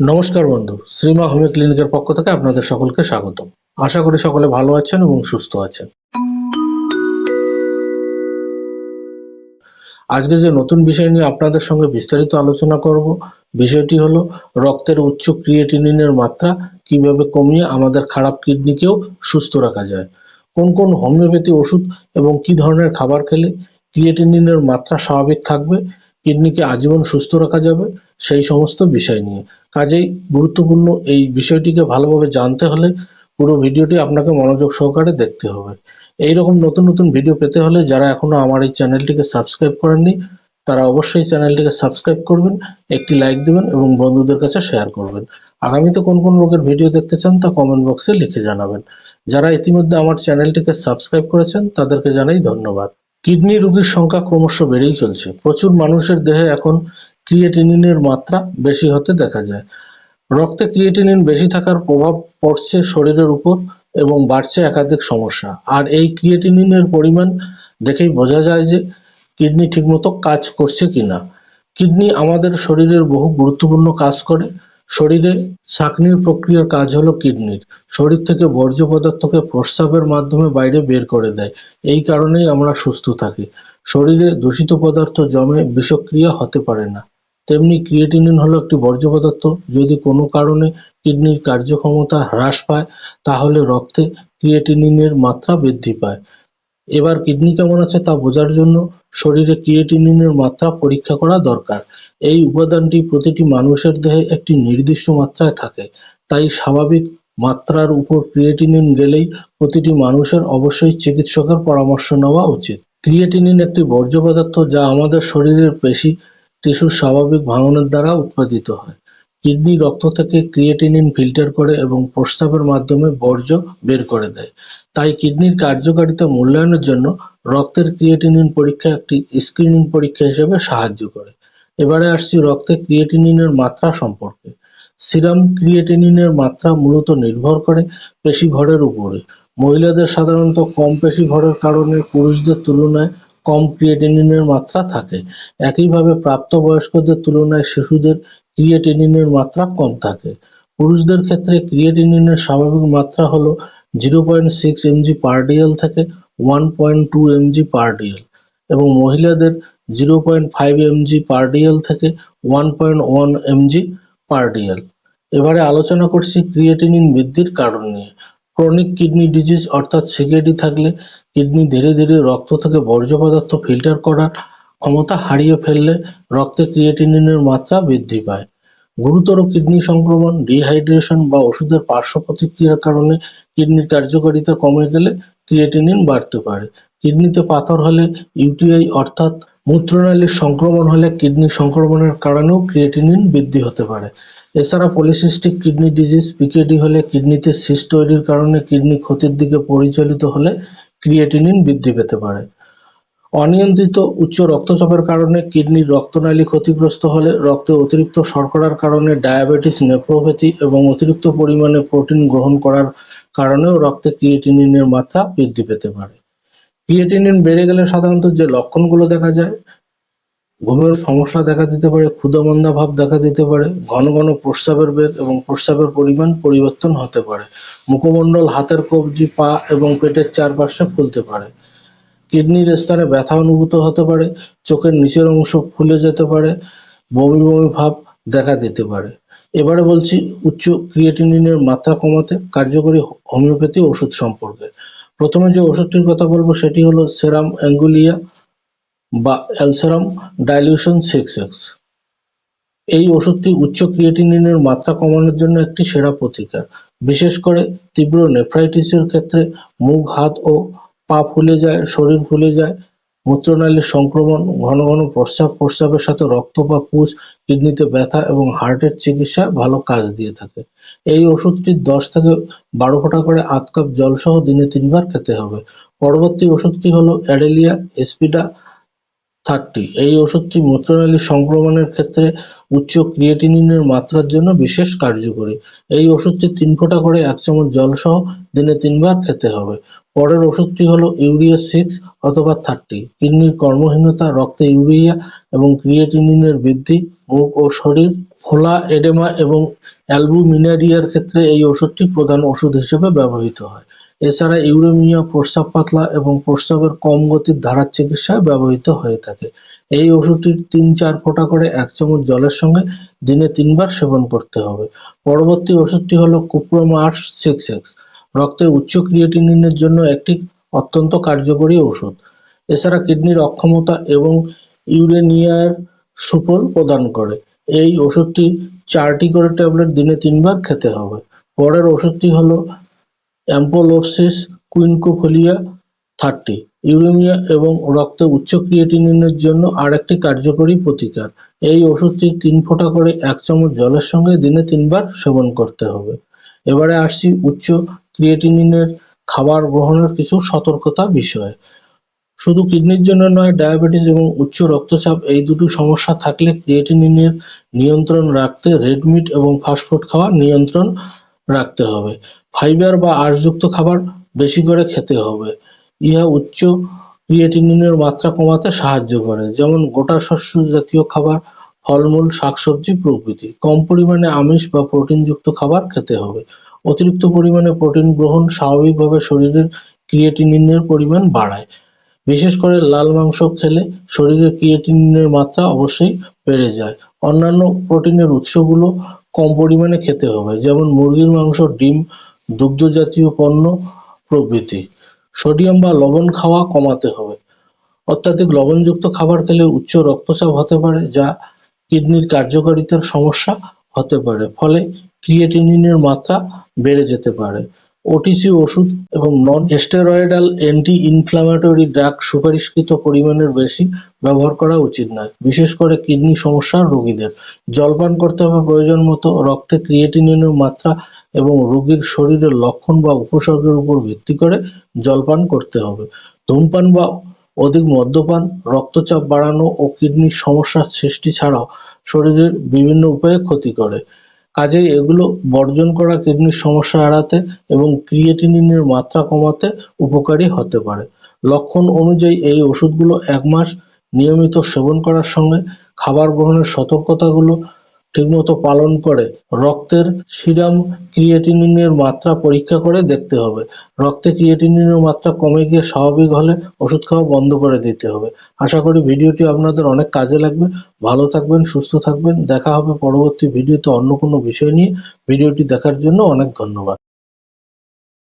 নমস্কার বন্ধু, শ্রীমা হোমিও ক্লিনিকের পক্ষ থেকে আপনাদের সকলকে স্বাগত আশা করি সকলে ভালো আছেন এবং সুস্থ আছেন। আজকে যে নতুন বিষয় নিয়ে আপনাদের সঙ্গে বিস্তারিত আলোচনা করব, বিষয়টি হলো রক্তের উচ্চ ক্রিয়েটিনিনের মাত্রা কীভাবে কমিয়ে আমাদের খারাপ কিডনিকেও সুস্থ রাখা যায়, কোন কোন হোমিওপ্যাথি ওষুধ এবং কি ধরনের খাবার খেলে ক্রিয়েটিনিনের মাত্রা স্বাভাবিক থাকবে কিডনিকে আজীবন সুস্থ রাখা যাবে, সেই সমস্ত বিষয় নিয়ে। কাজেই গুরুত্বপূর্ণ এই বিষয়টিকে ভালোভাবে জানতে হলে পুরো ভিডিওটি আপনাকে মনোযোগ সহকারে দেখতে হবে। এই রকম নতুন নতুন ভিডিও পেতে হলে যারা এখনও আমার এই চ্যানেলটিকে সাবস্ক্রাইব করেননি, তারা অবশ্যই চ্যানেলটিকে সাবস্ক্রাইব করবেন, একটি লাইক দিবেন এবং বন্ধুদের কাছে শেয়ার করবেন। আগামীতে কোন কোন রোগের ভিডিও দেখতে চান তা কমেন্ট বক্সে লিখে জানাবেন। যারা ইতিমধ্যে আমার চ্যানেলটিকে সাবস্ক্রাইব করেছেন, তাদেরকে জানাই ধন্যবাদ। কিডনি রোগীর সংখ্যা ক্রমশ বেড়েই চলছে। প্রচুর মানুষের দেহে এখন ক্রিয়েটিনিনের মাত্রা বেশি হতে দেখা যায়। রক্তে ক্রিয়েটিনিন বেশি থাকার প্রভাব পড়ছে শরীরের উপর এবং বাড়ছে একাধিক সমস্যা। আর এই ক্রিয়েটিনিনের পরিমাণ দেখেই বোঝা যায় যে কিডনি ঠিকমতো কাজ করছে কিনা। কিডনি আমাদের শরীরের বহু গুরুত্বপূর্ণ কাজ করে। শরীরে ছাঁকনির প্রক্রিয়ার কাজ হলো কিডনির। শরীর থেকে বর্জ্য পদার্থকে প্রস্রাবের মাধ্যমে বাইরে বের করে দেয়। এই কারণেই আমরা সুস্থ থাকি। শরীরে দূষিত পদার্থ জমে বিষক্রিয়া হতে পারে না। তেমনি ক্রিয়েটিনিন হলো একটি বর্জ্য পদার্থ। যদি কোনো কারণে কিডনির কার্যক্ষমতা হ্রাস পায়, তাহলে রক্তে ক্রিয়েটিনিনের মাত্রা বৃদ্ধি পায়। এবার কিডনি কেমন আছে তা বোঝার জন্য শরীরে ক্রিয়েটিনিনের মাত্রা পরীক্ষা করা দরকার। এই উপাদানটি প্রতিটি মানুষের দেহে একটি নির্দিষ্ট মাত্রায় থাকে। তাই স্বাভাবিক মাত্রার উপর ক্রিয়েটিনিন গেলেই প্রতিটি মানুষের অবশ্যই চিকিৎসকের পরামর্শ নেওয়া উচিত। ক্রিয়েটিনিন একটি বর্জ্য পদার্থ যা আমাদের শরীরের পেশি টিস্যুর স্বাভাবিক ভাঙনের দ্বারা উৎপাদিত হয়। কিডনি রক্ত থেকে ক্রিয়েটিনিন ফিল্টার করে এবং প্রস্রাবের মাধ্যমে বর্জ্য বের করে দেয়। তাই কিডনির কার্যকারিতা মূল্যায়নের জন্য রক্তের ক্রিয়েটিনিন পরীক্ষা একটি স্ক্রিনিং পরীক্ষা হিসেবে সাহায্য করে। এবারে আসছি রক্তে ক্রিয়েটিনিনের মাত্রা সম্পর্কে। সিরাম ক্রিয়েটিনিনের মাত্রা মূলত নির্ভর করে পেশি ভরের উপরে। মহিলাদের সাধারণত কম পেশি ভরের কারণে পুরুষদের তুলনায় কম ক্রিয়েটিনিনের মাত্রা থাকে। একইভাবে প্রাপ্তবয়স্কদের তুলনায় শিশুদের ক্রিয়েটিনিনের মাত্রা কম থাকে। পুরুষদের ক্ষেত্রে ক্রিয়েটিনিনের স্বাভাবিক মাত্রা হলো zero point six MG per DL থেকে one point two MG per DL এবং মহিলাদের zero point five MG per DL থেকে one point one MG per DL এবারে আলোচনা করছি ক্রিয়েটিনিন বৃদ্ধির কারণ নিয়ে। ক্রনিক কিডনি ডিজিজ অর্থাৎ সিকেডি থাকলে কিডনি ধীরে ধীরে রক্ত থেকে বর্জ্য পদার্থ ফিল্টার করার ক্ষমতা হারিয়ে ফেললে রক্তে ক্রিয়েটিনিনের মাত্রা বৃদ্ধি পায়। গুরুতর কিডনি সংক্রমণ ডিহাইড্রেশন বা ওষুধের পার্শ্ব প্রতিক্রিয়ার কারণে কিডনির কার্যকারিতা কমে গেলে ক্রিয়েটিনিন বাড়তে পারে। কিডনিতে পাথর হলে ইউটিআই অর্থাৎ মূত্রনালীর সংক্রমণ হলে কিডনি সংক্রমণের কারণেও ক্রিয়েটিনিন বৃদ্ধি হতে পারে। এছাড়া পলিসিস্টিক কিডনি ডিজিজ পিকেডি হলে কিডনিতে সিস্ট তৈরির কারণে কিডনি ক্ষতির দিকে পরিচালিত হলে ক্রিয়েটিনিন বৃদ্ধি পেতে পারে। অনিয়ন্ত্রিত উচ্চ রক্তচাপের কারণে কিডনির রক্তনালী ক্ষতিগ্রস্ত হলে রক্তে অতিরিক্ত শর্করার কারণে ডায়াবেটিস, নেফ্রোপ্যাথি এবং অতিরিক্ত পরিমাণে প্রোটিন গ্রহণ করার কারণেও রক্তে ক্রিয়েটিনিনের মাত্রা বৃদ্ধি পেতে পারে। ক্রিয়েটিনিন বেড়ে গেলে সাধারণত যে লক্ষণগুলো দেখা যায়, ঘুমের সমস্যা দেখা দিতে পারে, ক্ষুধামন্দা ভাব দেখা দিতে পারে, ঘন ঘন প্রস্রাবের বেগ এবং প্রস্রাবের পরিমাণ পরিবর্তন হতে পারে। মুখমণ্ডল, হাতের কবজি, পা এবং পেটের চারপাশে ফুলতে পারে। কিডনির স্থানে ব্যথা অনুভূত হতে পারে, চোখের নিচের অংশ ফুলে যেতে পারে বমি বমি ভাব দেখা দিতে পারে। এবারে বলছি উচ্চ ক্রিয়েটিনিনের মাত্রা কমাতে কার্যকরী হোমিওপ্যাথি ওষুধ সম্পর্কে। প্রথমে যে ওষুধটির কথা বলব সেটি হলো সেরাম অ্যাঙ্গুলিয়া বা অ্যালসেরাম ডাইলিউশন সিক্স এক্স। এই ওষুধটি উচ্চ ক্রিয়েটিনিনের মাত্রা কমানোর জন্য একটি সেরা প্রতিকার। বিশেষ করে তীব্র নেফ্রাইটিসের ক্ষেত্রে মুখ, হাত ও পা ফুলে যায়, শরীর ফুলে যায়, মূত্রনালীর সংক্রমণ, ঘন ঘন প্রস্রাব, প্রস্রাবের সাথে রক্ত বা কুচ, কিডনিতে ব্যথা এবং হার্টের চিকিৎসা ভালো কাজ দিয়ে থাকে। এই ওষুধটি দশ থেকে বারো ফোঁটা করে আধ কাপ জলসহ দিনে তিনবার খেতে হবে। পরবর্তী ওষুধটি হলো অ্যাডেলিয়া, এসপিডা থার্টি এই ওষুধটি মূত্রনালী সংক্রমণের ক্ষেত্রে উচ্চ ক্রিয়েটিনিনের মাত্রার জন্য বিশেষ কার্যকরী। এই ওষুধটি তিন ফোঁটা করে এক চামচ জলসহ দিনে তিনবার খেতে হবে। পরের ওষুধটি হলো ইউরিয়া সিক্স অথবা থার্টি। কিডনির কর্মহীনতা, রক্তে ইউরিয়া এবং ক্রিয়েটিনিনের বৃদ্ধি, মুখ ও শরীর, ফোলা, এডেমা এবং অ্যালবুমিনারিয়ার ক্ষেত্রে এই ওষুধটি প্রধান ওষুধ হিসেবে ব্যবহৃত হয়। এছাড়া ইউরেমিয়া প্রস্রাব পাতলা এবং প্রস্রাবের কম গতির ধারার চিকিৎসায় ব্যবহৃত হয়ে থাকে। এই ওষুধটি তিন চার ফোঁটা করে এক চামচ জলের সঙ্গে দিনে তিনবার সেবন করতে হবে। পরবর্তী ওষুধটি হল কুপ্রোমার্স সিক্স এক্স। রক্তে উচ্চ ক্রিয়েটিনিনের জন্য একটি অত্যন্ত কার্যকরী ওষুধ। এছাড়া কিডনির অক্ষমতা এবং ইউরেনিয়ার সুফল প্রদান করে। এই ওষুধটি চারটি করে ট্যাবলেট দিনে তিনবার খেতে হবে। পরের ওষুধটি হলো অ্যাম্পোলোপসিস কুইনকোফোলিয়া থার্টি, ইউরেমিয়া এবং রক্তে উচ্চ ক্রিয়েটিনিনের জন্য আরেকটি কার্যকরী প্রতিকার। এই ওষুধটি তিন ফোঁটা করে এক চামচ জলের সঙ্গে দিনে তিনবার সেবন করতে হবে। এবারে আসছি উচ্চ ক্রিয়েটিনিনের খাবার গ্রহণের কিছু সতর্কতা বিষয়ে। শুধু কিডনির জন্য নয়, ডায়াবেটিস এবং উচ্চ রক্তচাপ, এই দুটো সমস্যা থাকলে ক্রিয়েটিনিনের নিয়ন্ত্রণ রাখতে রেড মিট এবং ফাস্টফুড খাওয়া নিয়ন্ত্রণ রাখতে হবে। ফাইবার বা আঁশযুক্ত খাবার বেশি করে খেতে হবে। ইহা উচ্চ ক্রিয়েটিনিনের মাত্রা কমাতে সাহায্য করে, যেমন গোটা শস্য জাতীয় খাবার, ফলমূল, শাকসবজি প্রভৃতি। কম পরিমাণে আমিষ বা প্রোটিনযুক্ত খাবার খেতে হবে। অতিরিক্ত পরিমাণে প্রোটিন গ্রহণ স্বাভাবিকভাবে শরীরের ক্রিয়েটিনিনের পরিমাণ বাড়ায়। বিশেষ করে লাল মাংস খেলে শরীরে ক্রিয়েটিনিনের মাত্রা অবশ্যই বেড়ে যায়। অন্যান্য প্রোটিনের উৎসগুলো কম পরিমাণে খেতে হবে। যেমন মুরগির মাংস, ডিম, দুগ্ধ জাতীয় পণ্য, প্রভৃতি। সোডিয়াম বা লবণ খাওয়া কমাতে হবে। অত্যাধিক লবণযুক্ত খাবার খেলে উচ্চ রক্তচাপ হতে পারে, যা কিডনির কার্যকারিতার সমস্যা হতে পারে। ফলে ক্রিয়েটিনিনের মাত্রা বেড়ে যেতে পারে। ওটিসি ওষুধ এবং non steroidal anti inflammatory drug সুপারিশকৃত পরিমাণের বেশি ব্যবহার করা উচিত নয়। বিশেষ করে কিডনি সমস্যার রোগীদের। জলপান করতে হবে প্রয়োজন মতো, রক্তে ক্রিয়েটিনিনের মাত্রা এবং রোগীর শরীরের লক্ষণ বা উপসর্গের উপর ভিত্তি করে জলপান করতে হবে। ধূমপান বা অধিক মদ্যপান, রক্তচাপ বাড়ানো ও কিডনির সমস্যার সৃষ্টি ছাড়াও শরীরের বিভিন্ন উপায়ে ক্ষতি করে। কাজেই এগুলো বর্জন করা কিডনির সমস্যা এড়াতে এবং ক্রিয়েটিনিনের মাত্রা কমাতে উপকারী হতে পারে। লক্ষণ অনুযায়ী এই ওষুধগুলো এক মাস নিয়মিত সেবন করার সঙ্গে খাবার গ্রহণের সতর্কতাগুলো ঠিকমতো পালন করে। রক্তের সিরাম ক্রিয়েটিনিনের মাত্রা পরীক্ষা করে দেখতে হবে। রক্তে ক্রিয়েটিনিনের মাত্রা কমে গিয়ে স্বাভাবিক হলে ওষুধ খাওয়া বন্ধ করে দিতে হবে। আশা করি ভিডিওটি আপনাদের অনেক কাজে লাগবে। ভালো থাকবেন, সুস্থ থাকবেন। দেখা হবে পরবর্তী ভিডিওতে অন্য কোনো বিষয় নিয়ে। ভিডিওটি দেখার জন্য অনেক ধন্যবাদ।